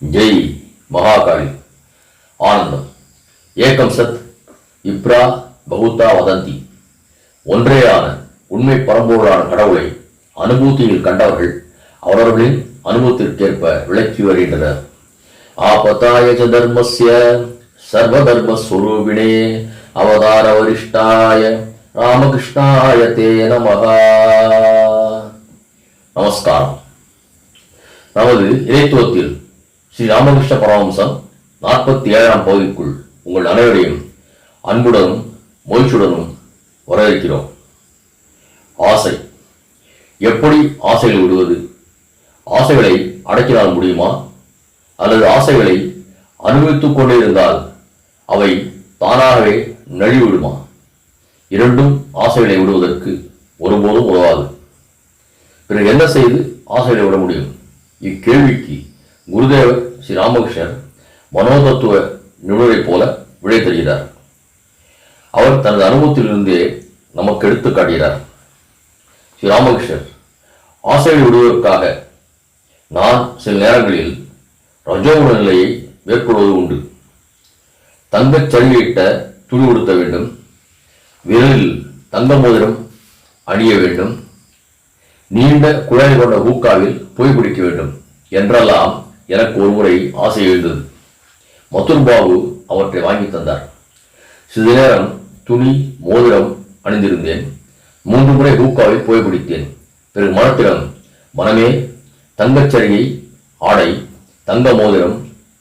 ஜெய் மகாகாளி. ஆனந்தம். ஏகம் சத். இப்ரா பகுத்தா வதந்தி. ஒன்றேயான உண்மை பரம்பொருளான கடவுளை அனுபூத்தியில் கண்டவர்கள் அவரவர்களின் அனுபவத்திற்கேற்ப விளக்கி வருகின்றனர். ஆபத்தாய ச தர்மஸ்ய சர்வதர்மஸ்வரூபிணே அவதார வரிஷ்டாய ராமகிருஷ்ணாய தே நமகா நமஸ்காரம். நமது இறைத்துவத்தில் ஸ்ரீ ராமகிருஷ்ண பரமஹம்சம் நாற்பத்தி ஏழாம் பகுதிக்குள் உங்கள் அனைவரையும் அன்புடனும் மகிழ்ச்சியுடனும் வரவேற்கிறோம். ஆசை. எப்படி ஆசைகளை விடுவது? ஆசைகளை அடக்கினால் முடியுமா? அல்லது ஆசைகளை அனுபவித்துக் கொண்டே இருந்தால் அவை தானாகவே நழுவிடுமா இரண்டும் ஆசைகளை விடுவதற்கு ஒருபோதும் உதவாது. பிறகு என்ன செய்து ஆசைகளை விட முடியும்? இக்கேள்விக்கு குருதேவ் ஸ்ரீ ராமகிருஷ்ணர் மனோதத்துவ நிபுணரை போல விடை தருகிறார் அவர் தனது அனுபவத்திலிருந்தே நமக்கு எடுத்து காட்டுகிறார். ஸ்ரீ ராமகிருஷ்ணர் ஆசைகளை விடுவதற்காக நான் சில நேரங்களில் ரஜோகுண நிலையை மேற்கொள்வது உண்டு. தங்கச் சலுகையிட்ட துணி உடுத்த வேண்டும். விரலில் தங்க மோதிரம் அணிய வேண்டும். நீண்ட குழாய் கொண்ட ஹூக்காவில் புகைப்பிடிக்க வேண்டும் என்றெல்லாம் எனக்கு ஒருமுறை ஆசை எழுந்தது. மதுர் பாபு அவற்றை வாங்கி தந்தார். சிறிது நேரம் துணி மோதிரம் அணிந்திருந்தேன். மூன்று முறை ஹூக்காவை புகைப்பிடித்தேன் பிறகு மனத்திடம் மனமே தங்கச்சரிகை ஆடை தங்க மோதிரம்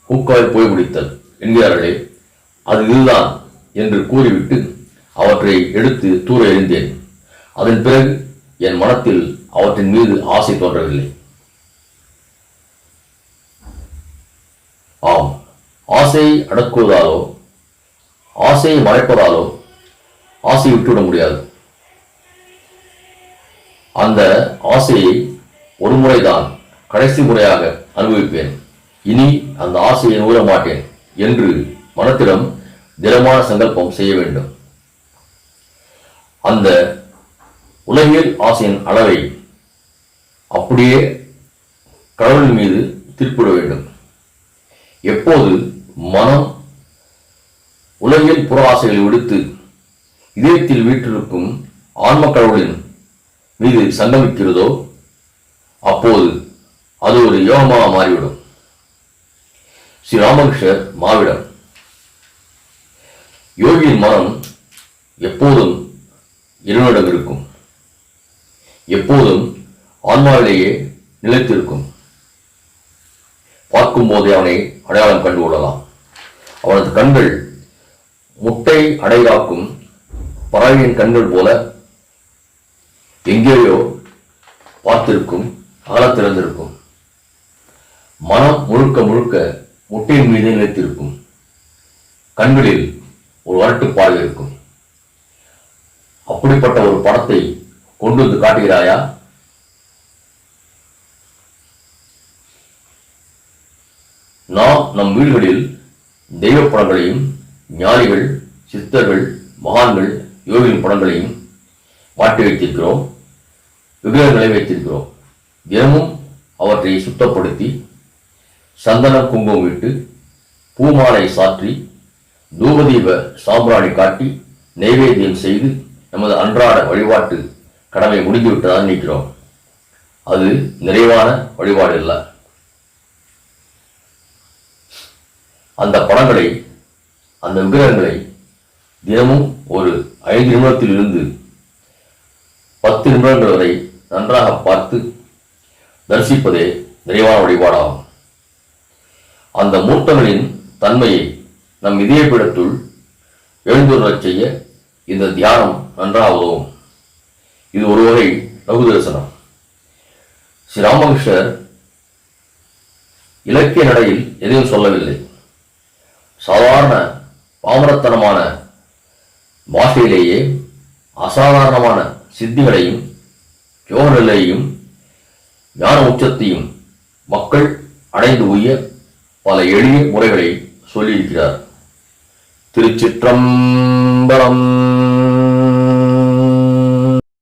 ஹூக்காவை புகைப்பிடித்தல் என்கிறார்களே அது இதுதான் என்று கூறிவிட்டு அவற்றை எடுத்து தூர எறிந்தேன். அதன் பிறகு என் மனத்தில் அவற்றின் மீது ஆசை தோன்றவில்லை. ஆம் ஆசையை அடக்குவதாலோ ஆசையை மறைப்பதாலோ ஆசையை விட்டுவிட முடியாது. அந்த ஆசையை ஒரு முறைதான் கடைசி முறையாக அனுபவிப்பேன். இனி அந்த ஆசையை நூற மாட்டேன் என்று மனத்திடம் திடமான சங்கல்பம் செய்ய வேண்டும். அந்த உலகியல் ஆசையின் அளவை அப்படியே கடவுளின் மீது திருப்பிட வேண்டும். எப்போது மனம் உலகில் புற ஆசைகளை விடுத்து இதயத்தில் வீற்றிருக்கும் ஆன்ம கடவுளின் மீது சங்கமிக்கிறதோ அப்போது அது ஒரு யோகமாக மாறிவிடும். ஸ்ரீ ராமகிருஷ்ணர் மாவிடம் யோகியின் மனம் எப்போதும் இறைவனிடம் இருக்கும். எப்போதும் ஆன்மாவிலேயே நிலைத்திருக்கும். பார்க்கும் போதே அவனை அடையாளம் கண்டு கொள்ளலாம். அவனது கண்கள் முட்டை அடைகாக்கும் பறவையின் கண்கள் போல எங்கேயோ பார்த்திருக்கும் அகலத்திறந்திருக்கும் மனம் முழுக்க முழுக்க முட்டையின் மீது நிலைத்திருக்கும். கண்களில் ஒரு வரட்டுப்பாடு இருக்கும். அப்படிப்பட்ட ஒரு படத்தை கொண்டு வந்து காட்டுகிறாயா? நாம் நம் வீடுகளில் தெய்வ படங்களையும் ஞானிகள் சித்தர்கள் மகான்கள் யோகியின் படங்களையும் மாட்டி வைத்திருக்கிறோம் விக்கிரகங்களை வைத்திருக்கிறோம். தினமும் அவற்றை சுத்தப்படுத்தி சந்தன குங்குமம் விட்டு பூமாலை சாற்றி தூபதீப சாம்பிராணி காட்டி நைவேத்தியம் செய்து நமது அன்றாட வழிபாட்டு கடமை முடிந்துவிட்டதாக நினைக்கிறோம். அது நிறைவான வழிபாடு இல்லை அந்த படங்களை அந்த விக்கிரகங்களை தினமும் ஒரு ஐந்து நிமிடத்தில் இருந்து பத்து நிமிடங்கள் வரை நன்றாக பார்த்து தரிசிப்பதே நிறைவான வழிபாடாகும். அந்த மூர்த்தங்களின் தன்மையை நம் இதயப்பிடத்துள் எழுந்துள்ளச் செய்ய இந்த தியானம் நன்றாக உதவும் இது ஒரு வகை லகு தரிசனம். ஸ்ரீ ராமகிருஷ்ணர் இலக்கிய நடையில் எதையும் சொல்லவில்லை. சாதாரண பாமரத்தனமான பாஷையிலேயே அசாதாரணமான சித்திகளையும் யோக நிலையையும் ஞான உச்சத்தையும் மக்கள் அடைந்து உய்ய பல எளிய முறைகளை சொல்லியிருக்கிறார். திருச்சிற்றம்பலம்